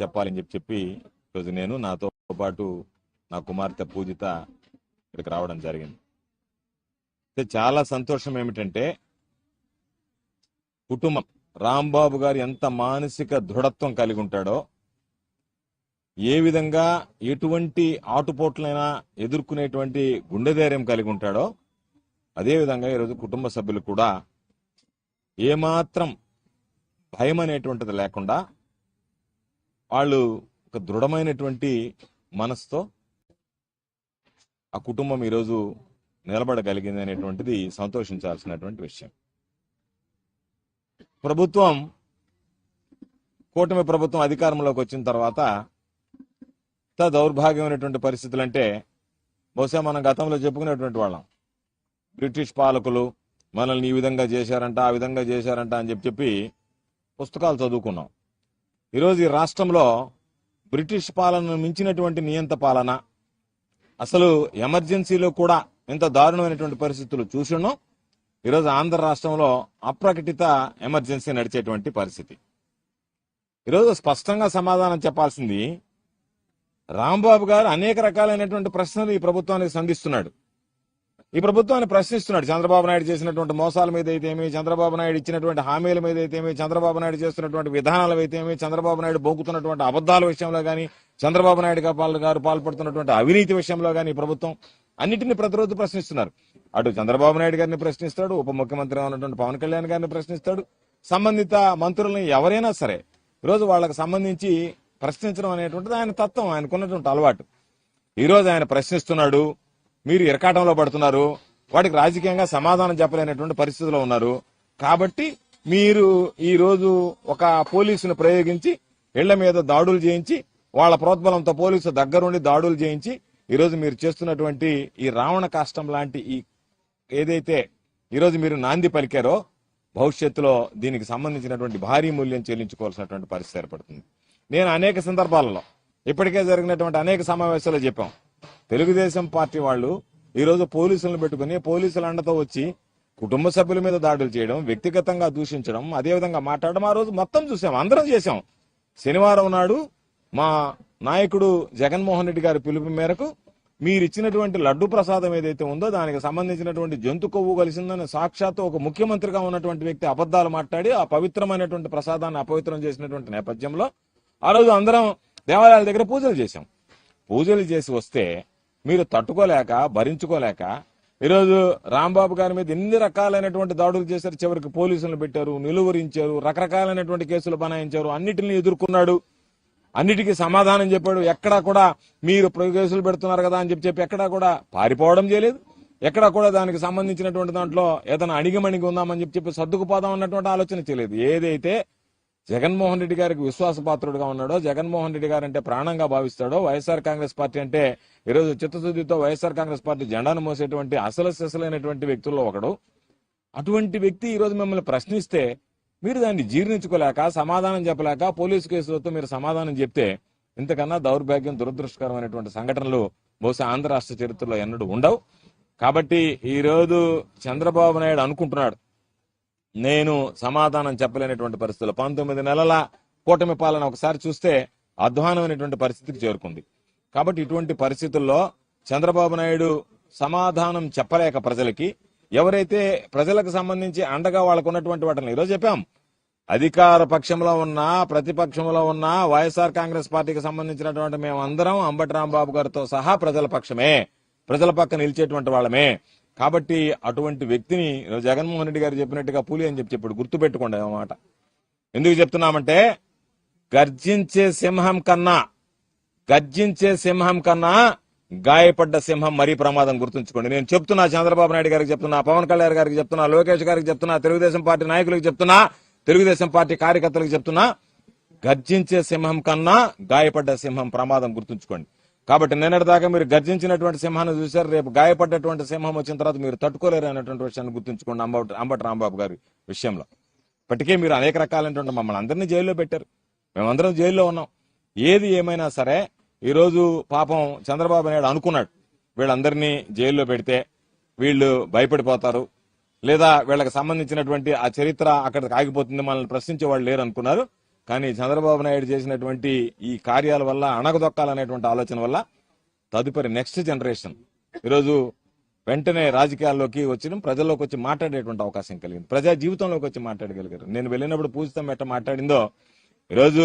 చెప్పాలని చెప్పి చెప్పి ఈరోజు నేను నాతో పాటు నా కుమార్తె పూజిత ఇక్కడికి రావడం జరిగింది. అయితే చాలా సంతోషం ఏమిటంటే కుటుంబం రాంబాబు గారు ఎంత మానసిక దృఢత్వం కలిగి ఉంటాడో ఏ విధంగా ఎటువంటి ఆటుపోట్లైనా ఎదుర్కొనేటువంటి గుండె ధైర్యం కలిగి ఉంటాడో అదేవిధంగా ఈరోజు కుటుంబ సభ్యులు కూడా ఏమాత్రం భయం అనేటువంటిది లేకుండా వాళ్ళు ఒక దృఢమైనటువంటి మనసుతో ఆ కుటుంబం ఈరోజు నిలబడగలిగింది అనేటువంటిది సంతోషించాల్సినటువంటి విషయం. ప్రభుత్వం కూటమి ప్రభుత్వం అధికారంలోకి వచ్చిన తర్వాత ఇంత దౌర్భాగ్యమైనటువంటి పరిస్థితులు అంటే బహుశా మనం గతంలో చెప్పుకునేటువంటి వాళ్ళం. బ్రిటిష్ పాలకులు మనల్ని ఈ విధంగా చేశారంట ఆ విధంగా చేశారంట అని చెప్పి చెప్పి పుస్తకాలు చదువుకున్నాం. ఈరోజు ఈ రాష్ట్రంలో బ్రిటిష్ పాలనను మించినటువంటి నియంత పాలన అసలు ఎమర్జెన్సీలో కూడా ఇంత దారుణమైనటువంటి పరిస్థితులు చూసున్నాం ఈరోజు ఆంధ్ర రాష్ట్రంలో అప్రకటిత ఎమర్జెన్సీ నడిచేటువంటి పరిస్థితి. ఈరోజు స్పష్టంగా సమాధానం చెప్పాల్సింది రాంబాబు గారు అనేక రకాలైనటువంటి ప్రశ్నలు ఈ ప్రభుత్వానికి సంధిస్తున్నాడు. ఈ ప్రభుత్వాన్ని ప్రశ్నిస్తున్నాడు. చంద్రబాబు నాయుడు చేసినటువంటి మోసాల మీద అయితేమి చంద్రబాబు నాయుడు ఇచ్చినటువంటి హామీల మీద అయితేమి చంద్రబాబు నాయుడు చేస్తున్నటువంటి విధానాల అయితేమి చంద్రబాబు నాయుడు బొంకుతున్నటువంటి అబద్ధాల విషయంలో కానీ చంద్రబాబు నాయుడు గారు గారు పాల్పడుతున్నటువంటి అవినీతి విషయంలో కానీ ప్రభుత్వం అన్నిటిని ప్రతిరోజు ప్రశ్నిస్తున్నారు. అటు చంద్రబాబు నాయుడు గారిని ప్రశ్నిస్తాడు ఉప ముఖ్యమంత్రి ఉన్నటువంటి పవన్ కళ్యాణ్ గారిని ప్రశ్నిస్తాడు. సంబంధిత మంత్రులను ఎవరైనా సరే ఈరోజు వాళ్ళకి సంబంధించి ప్రశ్నించడం అనేటువంటిది ఆయన తత్వం ఆయనకున్నటువంటి అలవాటు. ఈరోజు ఆయన ప్రశ్నిస్తున్నాడు మీరు ఇరకాటంలో పడుతున్నారు వాటికి రాజకీయంగా సమాధానం చెప్పలేనటువంటి పరిస్థితిలో ఉన్నారు. కాబట్టి మీరు ఈ రోజు ఒక పోలీసును ప్రయోగించి ఇళ్ళ మీద దాడులు చేయించి వాళ్ళ ప్రోద్బలంతో పోలీసు దగ్గరుండి దాడులు చేయించి ఈరోజు మీరు చేస్తున్నటువంటి ఈ రావణ కాష్టం లాంటి ఈ ఏదైతే ఈరోజు మీరు నాంది పలికారో భవిష్యత్తులో దీనికి సంబంధించినటువంటి భారీ మూల్యం చెల్లించుకోవాల్సినటువంటి పరిస్థితి ఏర్పడుతుంది. నేను అనేక సందర్భాలలో ఇప్పటికే జరిగినటువంటి అనేక సమావేశాలు చెప్పాం. తెలుగుదేశం పార్టీ వాళ్ళు ఈరోజు పోలీసులను పెట్టుకుని పోలీసుల అండతో వచ్చి కుటుంబ సభ్యుల మీద దాడులు చేయడం వ్యక్తిగతంగా దూషించడం అదేవిధంగా మాట్లాడడం ఆ రోజు మొత్తం చూసాం అందరం చేశాం. శనివారం నాడు మా నాయకుడు జగన్మోహన్ రెడ్డి గారి పిలుపు మేరకు మీరు ఇచ్చినటువంటి లడ్డు ప్రసాదం ఏదైతే ఉందో దానికి సంబంధించినటువంటి జంతు కొవ్వు కలిసిందని సాక్షాత్తు ఒక ముఖ్యమంత్రిగా ఉన్నటువంటి వ్యక్తి అబద్ధాలు మాట్లాడి ఆ పవిత్రమైనటువంటి ప్రసాదాన్ని అపవిత్రం చేసినటువంటి నేపథ్యంలో ఆ రోజు అందరం దేవాలయాల దగ్గర పూజలు చేశాం. పూజలు చేసి వస్తే మీరు తట్టుకోలేక భరించుకోలేక ఈరోజు రాంబాబు గారి మీద ఎన్ని రకాలైనటువంటి దాడులు చేశారు. చివరికి పోలీసులను పెట్టారు నిలువరించారు రకరకాలైనటువంటి కేసులు బనాయించారు. అన్నిటిని ఎదుర్కొన్నాడు. అన్నిటికీ సమాధానం చెప్పాడు. ఎక్కడా కూడా మీరు కేసులు పెడుతున్నారు కదా అని చెప్పి చెప్పి ఎక్కడా కూడా పారిపోవడం చేయలేదు. ఎక్కడా కూడా దానికి సంబంధించినటువంటి దాంట్లో ఏదైనా అణిగిమణిగి ఉందామని చెప్పి చెప్పి సర్దుకుపోదాం అన్నటువంటి ఆలోచన చేయలేదు. ఏదైతే జగన్మోహన్ రెడ్డి గారికి విశ్వాసపాత్రుడుగా ఉన్నాడో జగన్మోహన్ రెడ్డి గారు అంటే ప్రాణంగా భావిస్తాడో వైఎస్ఆర్ కాంగ్రెస్ పార్టీ అంటే ఈరోజు చిత్తశుద్ధితో వైఎస్ఆర్ కాంగ్రెస్ పార్టీ జెండాను మోసేటువంటి అసలు సిసలైనటువంటి వ్యక్తుల్లో ఒకడు. అటువంటి వ్యక్తి ఈ రోజు మిమ్మల్ని ప్రశ్నిస్తే మీరు దాన్ని జీర్ణించుకోలేక సమాధానం చెప్పలేక పోలీసు కేసులతో మీరు సమాధానం చెప్తే ఇంతకన్నా దౌర్భాగ్యం దురదృష్టకరమైనటువంటి సంఘటనలు బహుశా ఆంధ్ర రాష్ట్ర చరిత్రలో ఎన్నడూ ఉండవు. కాబట్టి ఈ రోజు చంద్రబాబు నాయుడు అనుకుంటున్నాడు నేను సమాధానం చెప్పలేనటువంటి పరిస్థితులు పంతొమ్మిది నెలల కూటమి పాలన ఒకసారి చూస్తే అధ్వానమైనటువంటి పరిస్థితికి చేరుకుంది. కాబట్టి ఇటువంటి పరిస్థితుల్లో చంద్రబాబు నాయుడు సమాధానం చెప్పలేక ప్రజలకి ఎవరైతే ప్రజలకు సంబంధించి అండగా వాళ్ళకు ఉన్నటువంటి వాటిని ఈరోజు చెప్పాం. అధికార పక్షంలో ఉన్నా ప్రతిపక్షంలో ఉన్నా వైఎస్ఆర్ కాంగ్రెస్ పార్టీకి సంబంధించినటువంటి మేమందరం అంబటి రాంబాబు గారితో సహా ప్రజల పక్షమే. ప్రజల పక్క నిలిచేటువంటి వాళ్ళమే. కాబట్టి అటువంటి వ్యక్తిని జగన్మోహన్ రెడ్డి గారు చెప్పినట్టుగా పులి అని చెప్పి చెప్పాడు. గుర్తుపెట్టుకోండి అన్నమాట ఎందుకు చెప్తున్నామంటే గర్జించే సింహం కన్నా గర్జించే సింహం కన్నా గాయపడ్డ సింహం మరీ ప్రమాదం గుర్తుంచుకోండి. నేను చెప్తున్నా చంద్రబాబు నాయుడు గారికి చెప్తున్నా పవన్ కళ్యాణ్ గారికి చెప్తున్నా లోకేష్ గారికి చెప్తున్నా తెలుగుదేశం పార్టీ నాయకులకు చెప్తున్నా తెలుగుదేశం పార్టీ కార్యకర్తలకు చెప్తున్నా గర్జించే సింహం కన్నా గాయపడ్డ సింహం ప్రమాదం గుర్తుంచుకోండి. కాబట్టి నిన్నటి దాకా మీరు గర్జించినటువంటి సింహాన్ని చూశారు రేపు గాయపడ్డటువంటి సింహం వచ్చిన తర్వాత మీరు తట్టుకోలేరు అనేటువంటి విషయాన్ని గుర్తుంచుకోండి అంబటి అంబటి రాంబాబు గారి విషయంలో. ఇప్పటికే మీరు అనేక రకాలైనటువంటి మమ్మల్ని అందరినీ జైల్లో పెట్టారు. మేమందరం జైల్లో ఉన్నాం. ఏది ఏమైనా సరే ఈరోజు పాపం చంద్రబాబు నాయుడు అనుకున్నాడు వీళ్ళందరినీ జైల్లో పెడితే వీళ్ళు భయపడిపోతారు. లేదా వీళ్ళకి సంబంధించినటువంటి ఆ చరిత్ర అక్కడికి ఆగిపోతుంది మనల్ని ప్రశ్నించే వాళ్ళు లేరు అనుకున్నారు కానీ చంద్రబాబు నాయుడు చేసినటువంటి ఈ కార్యాల వల్ల అణగదొక్కాలనేటువంటి ఆలోచన వల్ల తదుపరి నెక్స్ట్ జనరేషన్ ఈరోజు వెంటనే రాజకీయాల్లోకి వచ్చిన ప్రజల్లోకి వచ్చి మాట్లాడేటువంటి అవకాశం కలిగింది. ప్రజా జీవితంలోకి వచ్చి మాట్లాడగలిగారు. నేను వెళ్ళినప్పుడు పూజితం ఎట్ట మాట్లాడిందో ఈరోజు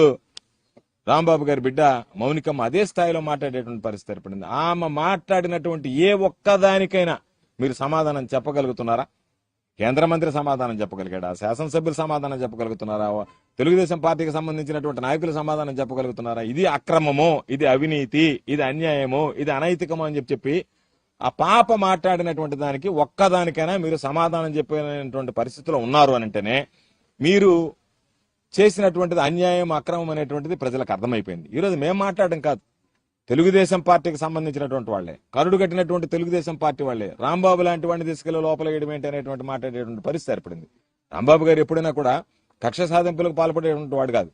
రాంబాబు గారి బిడ్డ మౌనికమ్మ అదే స్థాయిలో మాట్లాడేటువంటి పరిస్థితి ఏర్పడింది. ఆమె మాట్లాడినటువంటి ఏ ఒక్కదానికైనా మీరు సమాధానం చెప్పగలుగుతున్నారా? కేంద్ర మంత్రి సమాధానం చెప్పగలిగాడా? శాసనసభ్యులు సమాధానం చెప్పగలుగుతున్నారా? తెలుగుదేశం పార్టీకి సంబంధించినటువంటి నాయకులు సమాధానం చెప్పగలుగుతున్నారా? ఇది అక్రమము? ఇది అవినీతి? ఇది అన్యాయము? ఇది అనైతికము అని చెప్పి చెప్పి ఆ పాప మాట్లాడినటువంటి దానికి ఒక్కదానికైనా మీరు సమాధానం చెప్పినటువంటి పరిస్థితిలో ఉన్నారు అని అంటేనే మీరు చేసినటువంటిది అన్యాయం అక్రమం అనేటువంటిది ప్రజలకు అర్థమైపోయింది. ఈరోజు మేము మాట్లాడడం కాదు. తెలుగుదేశం పార్టీకి సంబంధించినటువంటి వాళ్ళే. కరుడు కట్టినటువంటి తెలుగుదేశం పార్టీ వాళ్ళే. రాంబాబు లాంటి వాడిని తీసుకెళ్ళి లోపల వేయడం ఏంటి అనేటువంటి మాట్లాడేటువంటి పరిస్థితి ఏర్పడింది. రాంబాబు గారు ఎప్పుడైనా కూడా కక్ష సాధింపులకు పాల్పడేటువంటి వాడు కాదు.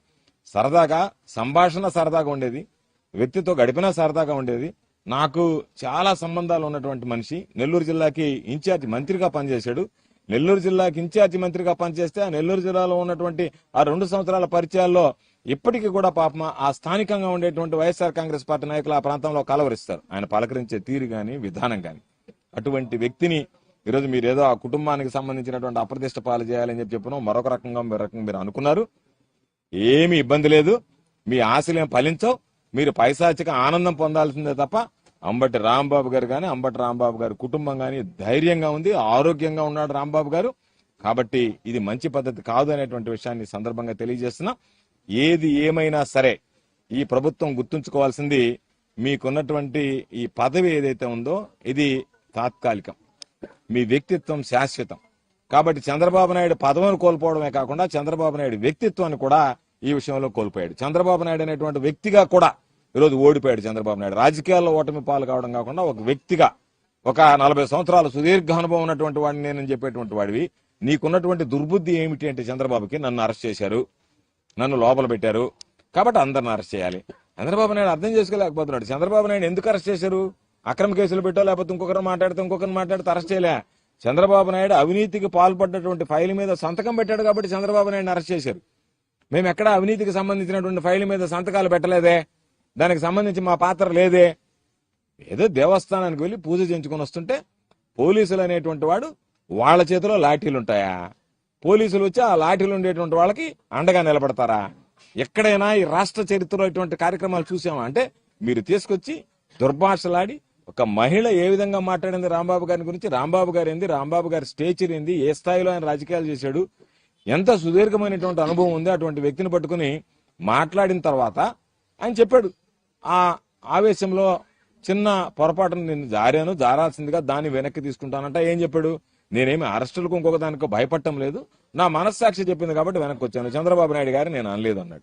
సరదాగా సంభాషణ సరదాగా ఉండేది. వ్యక్తితో గడిపినా సరదాగా ఉండేది. నాకు చాలా సంబంధాలు ఉన్నటువంటి మనిషి. నెల్లూరు జిల్లాకి ఇన్ఛార్జ్ మంత్రిగా పనిచేశాడు. నెల్లూరు జిల్లాకి ఇన్ఛార్జి మంత్రిగా పనిచేస్తే ఆ నెల్లూరు జిల్లాలో ఉన్నటువంటి ఆ రెండు సంవత్సరాల పరిచయాల్లో ఇప్పటికీ కూడా పాపం ఆ స్థానికంగా ఉండేటువంటి వైఎస్ఆర్ కాంగ్రెస్ పార్టీ నాయకులు ఆ ప్రాంతంలో కలవరిస్తారు. ఆయన పలకరించే తీరు కానీ విధానం కానీ అటువంటి వ్యక్తిని ఈరోజు మీరు ఏదో ఆ కుటుంబానికి సంబంధించినటువంటి అప్రతిష్ట పాలు చేయాలని చెప్పి చెప్పిన మరొక రకంగా మరొక రకంగా మీరు అనుకున్నారు. ఏమీ ఇబ్బంది లేదు. మీ ఆశలేం ఫలించవు. మీరు పైశాచిక ఆనందం పొందాల్సిందే తప్ప అంబటి రాంబాబు గారు కానీ అంబటి రాంబాబు గారి కుటుంబం కానీ ధైర్యంగా ఉంది ఆరోగ్యంగా ఉన్నాడు రాంబాబు గారు. కాబట్టి ఇది మంచి పద్ధతి కాదు అనేటువంటి విషయాన్ని సందర్భంగా తెలియజేస్తున్నాం. ఏది ఏమైనా సరే ఈ ప్రభుత్వం గుర్తుంచుకోవాల్సింది మీకున్నటువంటి ఈ పదవి ఏదైతే ఉందో ఇది తాత్కాలికం. మీ వ్యక్తిత్వం శాశ్వతం. కాబట్టి చంద్రబాబు నాయుడు పదవిని కోల్పోవడమే కాకుండా చంద్రబాబు నాయుడు వ్యక్తిత్వాన్ని కూడా ఈ విషయంలో కోల్పోయాడు. చంద్రబాబు నాయుడు అనేటువంటి వ్యక్తిగా కూడా ఈరోజు ఓడిపోయాడు చంద్రబాబు నాయుడు. రాజకీయాల్లో ఓటమి పాలు కావడం కాకుండా ఒక వ్యక్తిగా ఒక నలభై సంవత్సరాల సుదీర్ఘ అనుభవం ఉన్నటువంటి వాడిని నేను చెప్పేటువంటి వాడివి. నీకున్నటువంటి దుర్బుద్ధి ఏమిటి అంటే చంద్రబాబుకి నన్ను అరెస్ట్ చేశారు. నన్ను లోపల పెట్టారు. కాబట్టి అందరిని అరెస్ట్ చేయాలి. చంద్రబాబు నాయుడు అర్థం చేసుకోలేకపోతున్నాడు. చంద్రబాబు నాయుడు ఎందుకు అరెస్ట్ చేశారు? అక్రమ కేసులు పెట్టో లేకపోతే ఇంకొకరు మాట్లాడితే ఇంకొకరిని మాట్లాడితే అరెస్ట్ చేయలే. చంద్రబాబు నాయుడు అవినీతికి పాల్పడ్డటువంటి ఫైల్ మీద సంతకం పెట్టాడు కాబట్టి చంద్రబాబు నాయుడు అరెస్ట్ చేశారు. మేము ఎక్కడ అవినీతికి సంబంధించినటువంటి ఫైల్ మీద సంతకాలు పెట్టలేదే? దానికి సంబంధించి మా పాత్ర లేదే? ఏదో దేవస్థానానికి వెళ్ళి పూజ చేయించుకొని వస్తుంటే పోలీసులు అనేటువంటి వాడు వాళ్ళ చేతిలో లాఠీలు ఉంటాయా పోలీసులు వచ్చి ఆ లాఠీలు ఉండేటువంటి వాళ్ళకి అండగా నిలబడతారా? ఎక్కడైనా ఈ రాష్ట్ర చరిత్రలో ఇటువంటి కార్యక్రమాలు చూసామా? అంటే మీరు తీసుకొచ్చి దుర్భాషలాడి ఒక మహిళ ఏ విధంగా మాట్లాడింది రాంబాబు గారి గురించి? రాంబాబు గారు ఏంది? రాంబాబు గారి స్టేచర్ ఏంది? ఏ స్థాయిలో ఆయన రాజకీయాలు చేశాడు? ఎంత సుదీర్ఘమైనటువంటి అనుభవం ఉంది అటువంటి వ్యక్తిని పట్టుకుని మాట్లాడిన తర్వాత ఆయన చెప్పాడు ఆ ఆవేశంలో చిన్న పొరపాటును నేను జారాను జారాల్సిందిగా దాన్ని వెనక్కి తీసుకుంటానంట. ఏం చెప్పాడు? నేనేమి అరెస్టులకు ఇంకొక దానికి భయపడటం లేదు. నా మనస్సాక్షి చెప్పింది కాబట్టి వెనక్కి వచ్చాను. చంద్రబాబు నాయుడు గారు నేను అనలేదు అన్నాడు.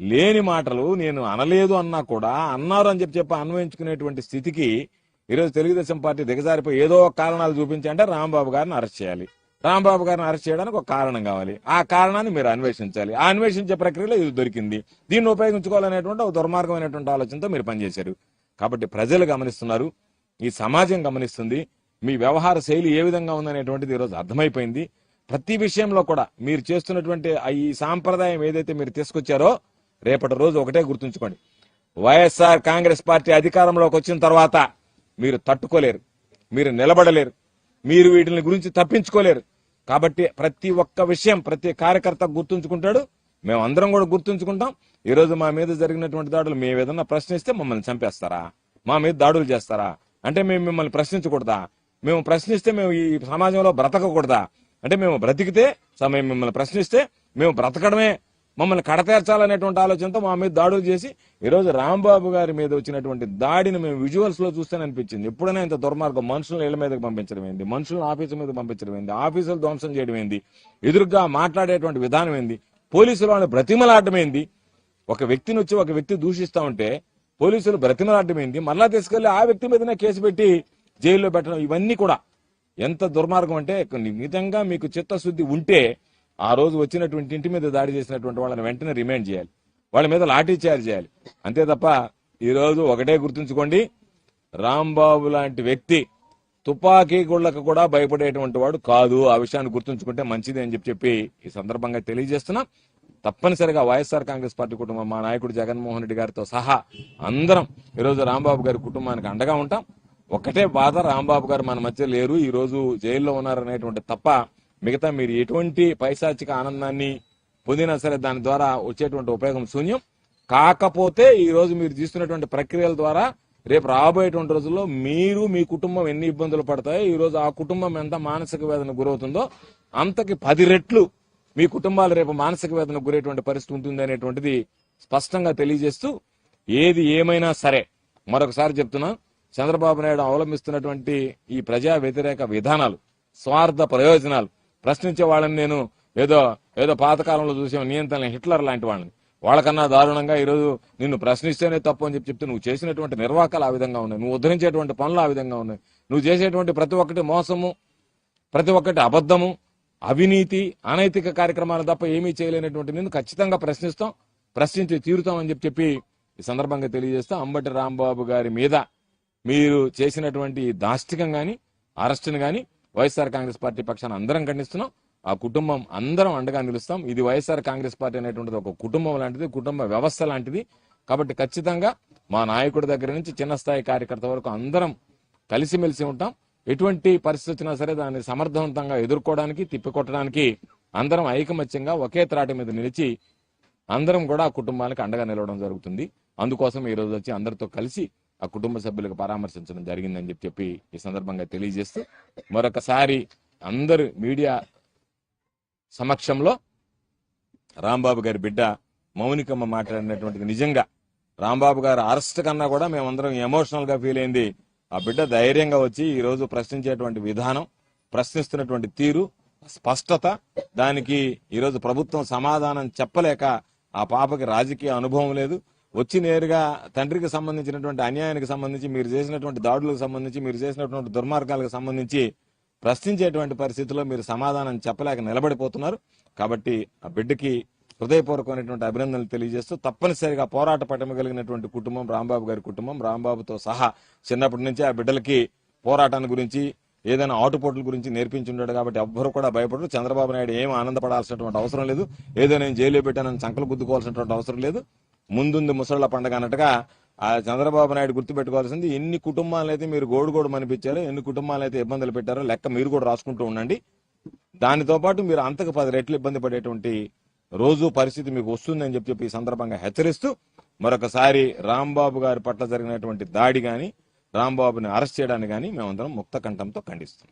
లేని మాటలు నేను అనలేదు అన్నా కూడా అన్నారు అని చెప్పి చెప్పి అన్వయించుకునేటువంటి స్థితికి ఈరోజు తెలుగుదేశం పార్టీ దిగజారిపోయి ఏదో ఒక కారణాలు చూపించంటే రాంబాబు గారిని అరెస్ట్ చేయాలి. రాంబాబు గారిని అరెస్ట్ చేయడానికి ఒక కారణం కావాలి. ఆ కారణాన్ని మీరు అన్వేషించాలి. ఆ అన్వేషించే ప్రక్రియలో ఇది దొరికింది. దీన్ని ఉపయోగించుకోవాలనేటువంటి ఒక దుర్మార్గమైనటువంటి ఆలోచనతో మీరు పనిచేశారు. కాబట్టి ప్రజలు గమనిస్తున్నారు. ఈ సమాజం గమనిస్తుంది. మీ వ్యవహార శైలి ఏ విధంగా ఉందనేటువంటిది ఈరోజు అర్థమైపోయింది. ప్రతి విషయంలో కూడా మీరు చేస్తున్నటువంటి ఈ సాంప్రదాయం ఏదైతే మీరు తీసుకొచ్చారో రేపటి రోజు ఒకటే గుర్తుంచుకోండి. వైఎస్ఆర్ కాంగ్రెస్ పార్టీ అధికారంలోకి వచ్చిన తర్వాత మీరు తట్టుకోలేరు మీరు నిలబడలేరు మీరు వీటిని గురించి తప్పించుకోలేరు. కాబట్టి ప్రతి ఒక్క విషయం ప్రతి కార్యకర్త గుర్తుంచుకుంటాడు మేము అందరం కూడా గుర్తుంచుకుంటాం. ఈ రోజు మా మీద జరిగినటువంటి దాడులు మేము ఏదన్నా ప్రశ్నిస్తే మమ్మల్ని చంపేస్తారా? మా మీద దాడులు చేస్తారా? అంటే మేము మిమ్మల్ని ప్రశ్నించకూడదా? మేము ప్రశ్నిస్తే మేము ఈ సమాజంలో బ్రతకకూడదా? అంటే మేము బ్రతికితే సమయం మిమ్మల్ని ప్రశ్నిస్తే మేము బ్రతకడమే. మమ్మల్ని కడతేర్చాలనేటువంటి ఆలోచనతో మా మీద దాడులు చేసి ఈ రోజు రాంబాబు గారి మీద వచ్చినటువంటి దాడిని మేము విజువల్స్లో చూస్తేనే అనిపించింది. ఎప్పుడైనా ఇంత దుర్మార్గం మనుషులను ఇళ్ళ మీదకి పంపించడం ఏంది? మనుషులను ఆఫీసు మీద పంపించడం ఏంది? ఆఫీసులు ధ్వంసం చేయడం ఏంది? ఎదురుగా మాట్లాడేటువంటి విధానం ఏంది? పోలీసులు వాళ్ళని బ్రతిమలాడడం ఏంది? ఒక వ్యక్తిని వచ్చి ఒక వ్యక్తి దూషిస్తా ఉంటే పోలీసులు బ్రతిమలాడడం ఏంది? మళ్ళా తీసుకెళ్ళి ఆ వ్యక్తి మీదనే కేసు పెట్టి జైల్లో పెట్టడం ఇవన్నీ కూడా ఎంత దుర్మార్గం అంటే నిజంగా మీకు చిత్తశుద్ధి ఉంటే ఆ రోజు వచ్చినటువంటి ఇంటి మీద దాడి చేసినటువంటి వాళ్ళని వెంటనే రిమైండ్ చేయాలి. వాళ్ళ మీద లాఠీ చార్జ్ చేయాలి. అంతే తప్ప ఈరోజు ఒకటే గుర్తుంచుకోండి రాంబాబు లాంటి వ్యక్తి తుపాకీ గుళ్ళకు కూడా భయపడేటువంటి వాడు కాదు. ఆ విషయాన్ని గుర్తుంచుకుంటే మంచిది అని చెప్పి చెప్పి ఈ సందర్భంగా తెలియజేస్తున్నా. తప్పనిసరిగా వైఎస్ఆర్ కాంగ్రెస్ పార్టీ కుటుంబం మా నాయకుడు జగన్మోహన్ రెడ్డి గారితో సహా అందరం ఈరోజు రాంబాబు గారి కుటుంబానికి అండగా ఉంటాం. ఒకటే బాధ రాంబాబు గారు మన మధ్య లేరు. ఈ రోజు జైల్లో ఉన్నారనేటువంటి తప్ప మిగతా మీరు ఎటువంటి పైశాచిక ఆనందాన్ని పొందినా సరే దాని ద్వారా వచ్చేటువంటి ఉపయోగం శూన్యం. కాకపోతే ఈ రోజు మీరు తీసుకున్నటువంటి ప్రక్రియల ద్వారా రేపు రాబోయేటువంటి రోజుల్లో మీరు మీ కుటుంబం ఎన్ని ఇబ్బందులు పడతాయో ఈ రోజు ఆ కుటుంబం ఎంత మానసిక వేదన గురవుతుందో అంతకి పది రెట్లు మీ కుటుంబాలు రేపు మానసిక వేదన గురేటువంటి పరిస్థితి ఉంటుంది అనేటువంటిది స్పష్టంగా తెలియజేస్తూ ఏది ఏమైనా సరే మరొకసారి చెప్తున్నా. చంద్రబాబు నాయుడు అవలంబిస్తున్నటువంటి ఈ ప్రజా వ్యతిరేక విధానాలు స్వార్థ ప్రయోజనాలు ప్రశ్నించే వాళ్ళని నేను ఏదో ఏదో పాతకాలంలో చూసాం నియంత్రణ హిట్లర్ లాంటి వాళ్ళని. వాళ్ళకన్నా దారుణంగా ఈరోజు నిన్ను ప్రశ్నిస్తేనే తప్పు అని చెప్పి చెప్తే నువ్వు చేసినటువంటి నిర్వాకాలు ఆ విధంగా ఉన్నాయి. నువ్వు ఉద్ధరించేటువంటి పనులు ఆ విధంగా ఉన్నాయి. నువ్వు చేసేటువంటి ప్రతి ఒక్కటి మోసము ప్రతి ఒక్కటి అబద్ధము అవినీతి అనైతిక కార్యక్రమాలు తప్ప ఏమీ చేయలేనటువంటి నిన్ను ఖచ్చితంగా ప్రశ్నిస్తాం ప్రశ్నించి తీరుతామని చెప్పి చెప్పి ఈ సందర్భంగా తెలియజేస్తా అంబటి రాంబాబు గారి మీద మీరు చేసినటువంటి దాష్టికం కానీ అరెస్ట్ని కానీ వైఎస్ఆర్ కాంగ్రెస్ పార్టీ పక్షాన అందరం ఖండిస్తున్నాం. ఆ కుటుంబం అందరం అండగా నిలుస్తాం. ఇది వైఎస్ఆర్ కాంగ్రెస్ పార్టీ అనేటువంటిది ఒక కుటుంబం లాంటిది కుటుంబ వ్యవస్థ లాంటిది. కాబట్టి ఖచ్చితంగా మా నాయకుడి దగ్గర నుంచి చిన్న స్థాయి కార్యకర్త వరకు అందరం కలిసిమెలిసి ఉంటాం. ఎటువంటి పరిస్థితి వచ్చినా సరే దాన్ని సమర్థవంతంగా ఎదుర్కోవడానికి తిప్పికొట్టడానికి అందరం ఐకమత్యంగా ఒకే త్రాటి మీద నిలిచి అందరం కూడా ఆ కుటుంబానికి అండగా నిలవడం జరుగుతుంది. అందుకోసం ఈ రోజు వచ్చి అందరితో కలిసి ఆ కుటుంబ సభ్యులకు పరామర్శించడం జరిగిందని చెప్పి చెప్పి ఈ సందర్భంగా తెలియజేస్తూ మరొకసారి అందరు మీడియా సమక్షంలో రాంబాబు గారి బిడ్డ మౌనికమ్మ మాట్లాడినటువంటిది నిజంగా. రాంబాబు గారు అరెస్ట్ కన్నా కూడా మేమందరం ఎమోషనల్గా ఫీల్ అయింది. ఆ బిడ్డ ధైర్యంగా వచ్చి ఈ రోజు ప్రశ్నించేటువంటి విధానం ప్రశ్నిస్తున్నటువంటి తీరు స్పష్టత దానికి ఈరోజు ప్రభుత్వం సమాధానం చెప్పలేక ఆ పాపకి రాజకీయ అనుభవం లేదు. వచ్చి నేరుగా తండ్రికి సంబంధించినటువంటి అన్యాయానికి సంబంధించి మీరు చేసినటువంటి దాడులకు సంబంధించి మీరు చేసినటువంటి దుర్మార్గాలకు సంబంధించి ప్రశ్నించేటువంటి పరిస్థితిలో మీరు సమాధానం చెప్పలేక నిలబడిపోతున్నారు. కాబట్టి ఆ బిడ్డకి హృదయపూర్వకమైనటువంటి అభినందనలు తెలియజేస్తూ తప్పనిసరిగా పోరాట పటమ కలిగినటువంటి కుటుంబం రాంబాబు గారి కుటుంబం రాంబాబుతో సహా చిన్నప్పటి నుంచి ఆ బిడ్డలకి పోరాటాన్ని గురించి ఏదైనా ఆటుపోట్ల గురించి నేర్పించుంటాడు కాబట్టి ఎవ్వరు కూడా భయపడరు. చంద్రబాబు నాయుడు ఏం ఆనందపడాల్సినటువంటి అవసరం లేదు. ఏదో నేను జైల్లో పెట్టానని సంకలు గుద్దుకోవాల్సినటువంటి అవసరం లేదు. ముందుంది ముసళ్ళ పండగ అన్నట్టుగా ఆ చంద్రబాబు నాయుడు గుర్తుపెట్టుకోవాల్సింది ఎన్ని కుటుంబాలు అయితే మీరు గోడుగోడు మనిపించారో ఎన్ని కుటుంబాలు అయితే ఇబ్బందులు పెట్టారో లెక్క మీరు కూడా రాసుకుంటూ ఉండండి దానితో పాటు మీరు అంతకు పది రెట్లు ఇబ్బంది పడేటువంటి రోజు పరిస్థితి మీకు వస్తుందని చెప్పి చెప్పి ఈ సందర్భంగా హెచ్చరిస్తూ మరొకసారి రాంబాబు గారి పట్ల జరిగినటువంటి దాడి గాని రాంబాబుని అరెస్ట్ చేయడాన్ని గాని మేమందరం ముక్త కంఠంతో ఖండిస్తాం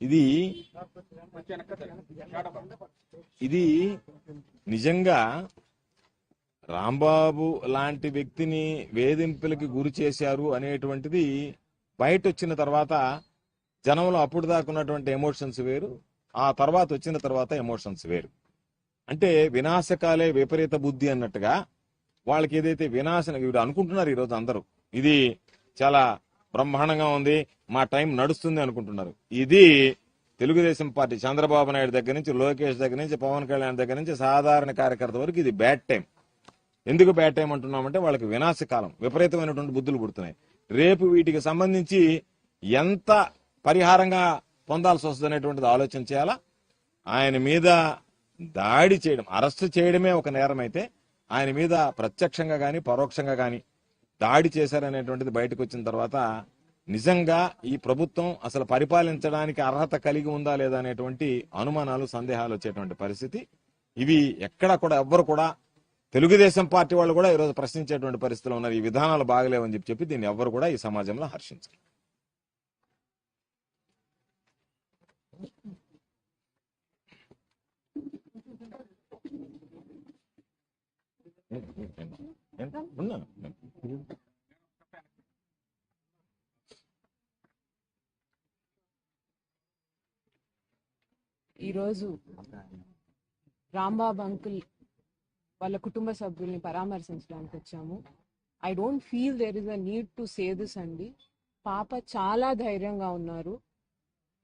ఇది ఇది నిజంగా రాంబాబు లాంటి వ్యక్తిని వేధింపులకి గురి చేశారు అనేటువంటిది బయట వచ్చిన తర్వాత జనంలో అప్పుడు దాకా ఉన్నటువంటి ఎమోషన్స్ వేరు ఆ తర్వాత వచ్చిన తర్వాత ఎమోషన్స్ వేరు. అంటే వినాశకాలే విపరీత బుద్ధి అన్నట్టుగా వాళ్ళకి ఏదైతే వినాశన వీడు అనుకుంటున్నారు ఈరోజు అందరూ ఇది చాలా బ్రహ్మాండంగా ఉంది మా టైం నడుస్తుంది అనుకుంటున్నారు. ఇది తెలుగుదేశం పార్టీ చంద్రబాబు నాయుడు దగ్గర నుంచి లోకేష్ దగ్గర నుంచి పవన్ కళ్యాణ్ దగ్గర నుంచి సాధారణ కార్యకర్త వరకు ఇది బ్యాడ్ టైం. ఎందుకు బ్యాడ్ టైం అంటున్నామంటే వాళ్ళకి వినాశకాలం విపరీతమైనటువంటి బుద్ధులు పుడుతున్నాయి. రేపు వీటికి సంబంధించి ఎంత పరిహారంగా పొందాల్సి వస్తుంది అనేటువంటిది ఆలోచన చేయాలా? ఆయన మీద దాడి చేయడం అరెస్ట్ చేయడమే ఒక నేరం అయితే ఆయన మీద ప్రత్యక్షంగా కానీ పరోక్షంగా కానీ దాడి చేశారనేటువంటిది బయటకు వచ్చిన తర్వాత నిజంగా ఈ ప్రభుత్వం అసలు పరిపాలించడానికి అర్హత కలిగి ఉందా లేదా అనేటువంటి అనుమానాలు సందేహాలు వచ్చేటువంటి పరిస్థితి. ఇవి ఎక్కడ కూడా ఎవ్వరు కూడా తెలుగుదేశం పార్టీ వాళ్ళు కూడా ఈరోజు ప్రశ్నించేటువంటి పరిస్థితిలో ఉన్నారు. ఈ విధానాలు బాగలేవని చెప్పి చెప్పి దీన్ని ఎవ్వరు కూడా ఈ సమాజంలో హర్షించరు. ఉన్నా ఈరోజు రాంబాబు అంకుల్ వాళ్ళ కుటుంబ సభ్యుల్ని పరామర్శించడానికి వచ్చాము. I don't feel there is a need to say this అండి. పాప చాలా ధైర్యంగా ఉన్నారు.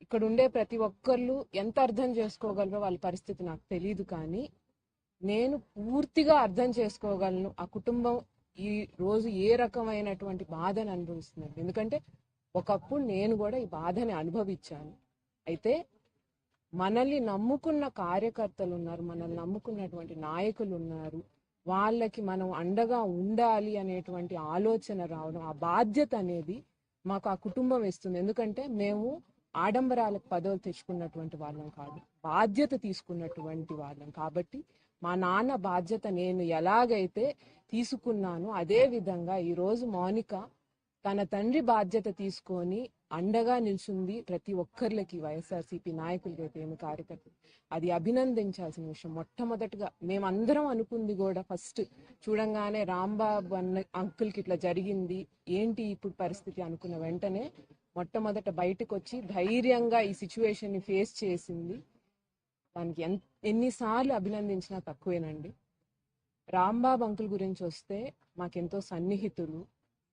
ఇక్కడ ఉండే ప్రతి ఒక్కళ్ళు ఎంత అర్థం చేసుకోగలరో వాళ్ళ పరిస్థితి నాకు తెలియదు కానీ నేను పూర్తిగా అర్థం చేసుకోగలను. ఆ కుటుంబం ఈ రోజు ఏ రకమైనటువంటి బాధను అనుభవిస్తున్నారు? ఎందుకంటే ఒకప్పుడు నేను కూడా ఈ బాధని అనుభవించాను. అయితే మనల్ని నమ్ముకున్న కార్యకర్తలు ఉన్నారు మనల్ని నమ్ముకున్నటువంటి నాయకులు ఉన్నారు. వాళ్ళకి మనం అండగా ఉండాలి అనేటువంటి ఆలోచన రావడం ఆ బాధ్యత అనేది మాకు ఆ కుటుంబం ఇస్తుంది. ఎందుకంటే మేము ఆడంబరాలకు పదవులు తెచ్చుకున్నటువంటి వాళ్ళం కాదు బాధ్యత తీసుకున్నటువంటి వాళ్ళం. కాబట్టి మా నాన్న బాధ్యత నేను ఎలాగైతే తీసుకున్నానో అదే విధంగా ఈరోజు మౌనిక తన తండ్రి బాధ్యత తీసుకొని అండగా నిల్చుంది ప్రతి ఒక్కరికి వైఎస్ఆర్సీపీ నాయకులకి ఏమి కార్యకర్తలు. అది అభినందించాల్సిన విషయం. మొట్టమొదటిగా మేమందరం అనుకుంది కూడా ఫస్ట్ చూడంగానే రాంబాబు అన్న అంకుల్కి ఇట్లా జరిగింది. ఏంటి ఇప్పుడు పరిస్థితి అనుకున్న వెంటనే మొట్టమొదట బయటకు వచ్చి ధైర్యంగా ఈ సిచ్యువేషన్ని ఫేస్ చేసింది. దానికి ఎన్ ఎన్నిసార్లు అభినందించినా తక్కువేనండి. రాంబాబు అంకుల్ గురించి వస్తే మాకెంతో సన్నిహితులు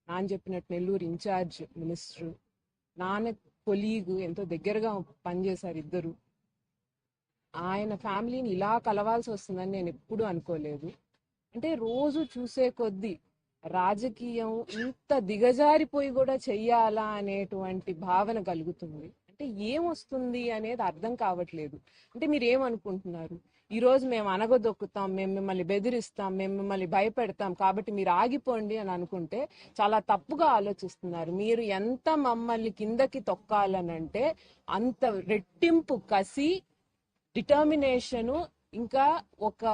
నాన్న చెప్పినట్టు నెల్లూరు ఇన్ఛార్జ్ మినిస్టర్ నాన్న కొలీగు ఎంతో దగ్గరగా పనిచేశారు ఇద్దరు. ఆయన ఫ్యామిలీని ఇలా కలవాల్సి వస్తుందని నేను ఎప్పుడూ అనుకోలేదు. అంటే రోజు చూసే కొద్దీ రాజకీయం ఇంత దిగజారిపోయి కూడా చెయ్యాలా అనేటువంటి భావన కలుగుతుంది. అంటే ఏమొస్తుంది అనేది అర్థం కావట్లేదు. అంటే మీరు ఏమనుకుంటున్నారు ఈరోజు మేము అనగదొక్కుతాం మేము మిమ్మల్ని బెదిరిస్తాం మేము మిమ్మల్ని భయపెడతాం కాబట్టి మీరు ఆగిపోండి అని అనుకుంటే చాలా తప్పుగా ఆలోచిస్తున్నారు. మీరు ఎంత మమ్మల్ని కిందకి తొక్కాలనంటే అంత రెట్టింపు కసి డిటర్మినేషను ఇంకా ఒక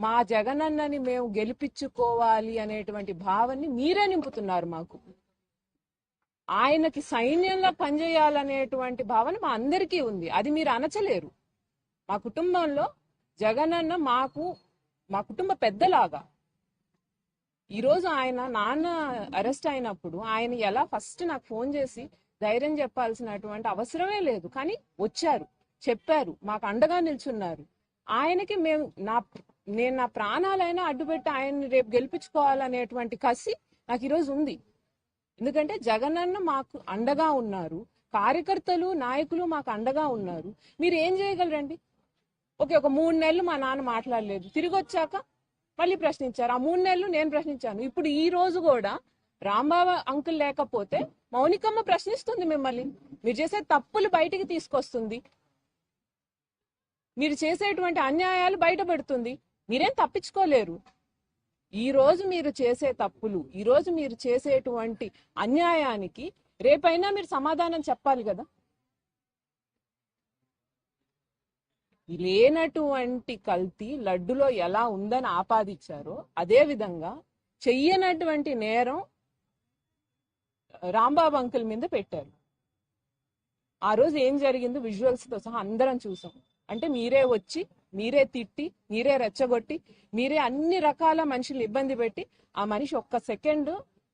మా జగనన్నని మేము గెలిపించుకోవాలి అనేటువంటి భావాన్ని మీరే నింపుతున్నారు మాకు. ఆయనకి సైన్యంలో పనిచేయాలనేటువంటి భావన మా అందరికీ ఉంది. అది మీరు అనచలేరు. మా కుటుంబంలో జగనన్న మాకు మా కుటుంబ పెద్దలాగా. ఈరోజు ఆయన నాన్న అరెస్ట్ అయినప్పుడు ఆయన ఎలా ఫస్ట్ నాకు ఫోన్ చేసి ధైర్యం చెప్పాల్సినటువంటి అవసరమే లేదు. కానీ వచ్చారు చెప్పారు మాకు అండగా నిల్చున్నారు. ఆయనకి మేము నా నేను నా ప్రాణాలైనా అడ్డుపెట్టి ఆయన్ని రేపు గెలిపించుకోవాలనేటువంటి కసి నాకు ఈరోజు ఉంది. ఎందుకంటే జగనన్న మాకు అండగా ఉన్నారు. కార్యకర్తలు నాయకులు మాకు అండగా ఉన్నారు. మీరు ఏం చేయగలరండి? ఓకే ఒక మూడు నెలలు మా నాన్న మాట్లాడలేదు. తిరిగి వచ్చాక మళ్ళీ ప్రశ్నించారు. ఆ మూడు నెలలు నేను ప్రశ్నించాను. ఇప్పుడు ఈ రోజు కూడా రాంబాబు అంకుల్ లేకపోతే మౌనికమ్మ ప్రశ్నిస్తుంది మిమ్మల్ని. మీరు చేసే తప్పులు బయటికి తీసుకొస్తుంది. మీరు చేసేటువంటి అన్యాయాలు బయట పెడుతుంది మీరేం తప్పించుకోలేరు. ఈ రోజు మీరు చేసే తప్పులు ఈ రోజు మీరు చేసేటువంటి అన్యాయానికి రేపైనా మీరు సమాధానం చెప్పాలి కదా? లేనటువంటి కల్తీ లడ్డులో ఎలా ఉందని ఆపాదించారో అదే విధంగా చెయ్యనటువంటి నేరం రాంబాబు అంకుల్ మీద పెట్టారు. ఆ రోజు ఏం జరిగిందో విజువల్స్తో సహా అందరం చూసాం. అంటే మీరే వచ్చి మీరే తిట్టి మీరే రెచ్చగొట్టి మీరే అన్ని రకాల మనుషులు ఇబ్బంది పెట్టి ఆ మనిషి ఒక్క సెకండ్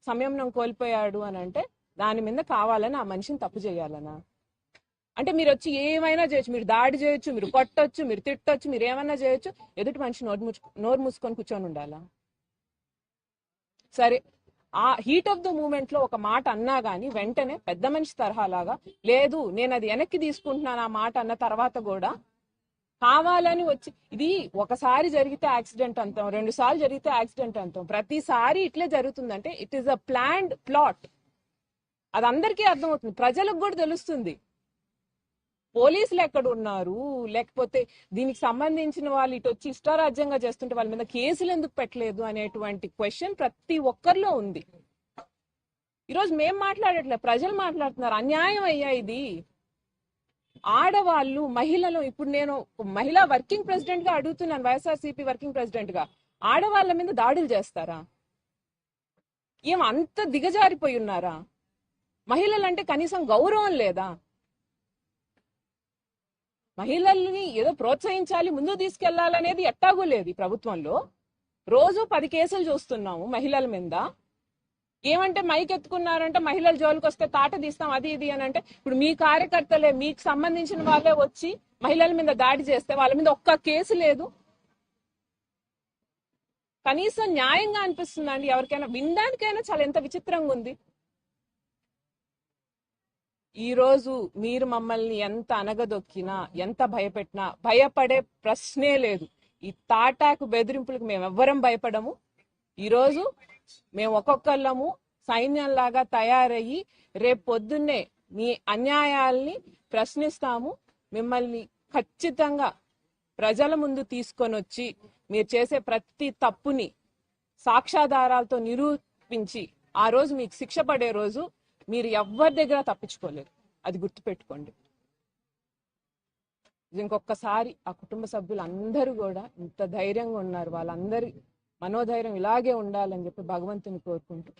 సంయమనం కోల్పోయాడు అని అంటే దాని మీద కావాలని ఆ మనిషిని తప్పు చేయాలనా? అంటే మీరు వచ్చి ఏమైనా చేయొచ్చు. మీరు దాడి చేయొచ్చు మీరు కొట్టొచ్చు మీరు తిట్టొచ్చు మీరు ఏమైనా చేయొచ్చు. ఎదుటి మనిషి నోరు ముచ్చు నోరు మూసుకొని కూర్చొని ఉండాలా? సరే ఆ హీట్ ఆఫ్ ద మూమెంట్లో ఒక మాట అన్నా గానీ వెంటనే పెద్ద మనిషి తరహాలాగా లేదు నేను అది వెనక్కి తీసుకుంటున్నాను ఆ మాట అన్న తర్వాత కూడా కావాలని వచ్చి ఇది ఒకసారి జరిగితే యాక్సిడెంట్ అంటాం రెండు సార్లు జరిగితే యాక్సిడెంట్ అంటాం ప్రతిసారి ఇట్లే జరుగుతుందంటే it is a planned plot అది అందరికీ అర్థమవుతుంది. ప్రజలకు కూడా తెలుస్తుంది. పోలీసులు ఎక్కడ ఉన్నారు? లేకపోతే దీనికి సంబంధించిన వాళ్ళు ఇటు వచ్చి ఇష్టారాజ్యంగా చేస్తుంటే వాళ్ళ మీద కేసులు ఎందుకు పెట్టలేదు అనేటువంటి క్వశ్చన్ ప్రతి ఒక్కరిలో ఉంది. ఈరోజు మేం మాట్లాడట్లే ప్రజలు మాట్లాడుతున్నారు. అన్యాయం అయ్యా ఇది. ఆడవాళ్ళు మహిళలు ఇప్పుడు నేను మహిళా వర్కింగ్ ప్రెసిడెంట్గా అడుగుతున్నాను వైఎస్ఆర్సీపీ వర్కింగ్ ప్రెసిడెంట్గా ఆడవాళ్ళ మీద దాడులు చేస్తారా? ఏం అంత దిగజారిపోయి ఉన్నారా? మహిళలంటే కనీసం గౌరవం లేదా? మహిళల్ని ఏదో ప్రోత్సహించాలి ముందు తీసుకెళ్ళాలనేది ఎట్టాగూ లేదు ప్రభుత్వంలో. రోజు పది కేసులు చూస్తున్నాము మహిళల మీద. ఏమంటే మైక్ ఎత్తుకున్నారంటే మహిళల జోలికి వస్తే తాట తీస్తాం అది ఇది అని అంటే ఇప్పుడు మీ కార్యకర్తలే మీకు సంబంధించిన వాళ్ళే వచ్చి మహిళల మీద దాడి చేస్తే వాళ్ళ మీద ఒక్క కేసు లేదు. కనీసం న్యాయంగా అనిపిస్తుందండి ఎవరికైనా వినడానికైనా చాలా ఎంత విచిత్రంగా ఉంది. ఈ రోజు మీరు మమ్మల్ని ఎంత అనగదొక్కినా ఎంత భయపెట్టినా భయపడే ప్రశ్నే లేదు. ఈ తాటాకు బెదిరింపులకు మేము ఎవ్వరం భయపడము. ఈ రోజు మేము ఒక్కొక్కళ్ళము సైన్యంలాగా తయారయ్యి రేపు పొద్దున్నే మీ అన్యాయాల్ని ప్రశ్నిస్తాము. మిమ్మల్ని ఖచ్చితంగా ప్రజల ముందు తీసుకొని వచ్చి మీరు చేసే ప్రతి తప్పుని సాక్ష్యాధారాలతో నిరూపించి ఆ రోజు మీకు శిక్ష పడే రోజు మీరు ఎవరి దగ్గర తప్పించుకోలేరు అది గుర్తుపెట్టుకోండి. ఇంకొకసారి ఆ కుటుంబ సభ్యులు అందరూ కూడా ఇంత ధైర్యంగా ఉన్నారు. వాళ్ళందరి మనోధైర్యం ఇలాగే ఉండాలని చెప్పి భగవంతుని కోరుకుంటూ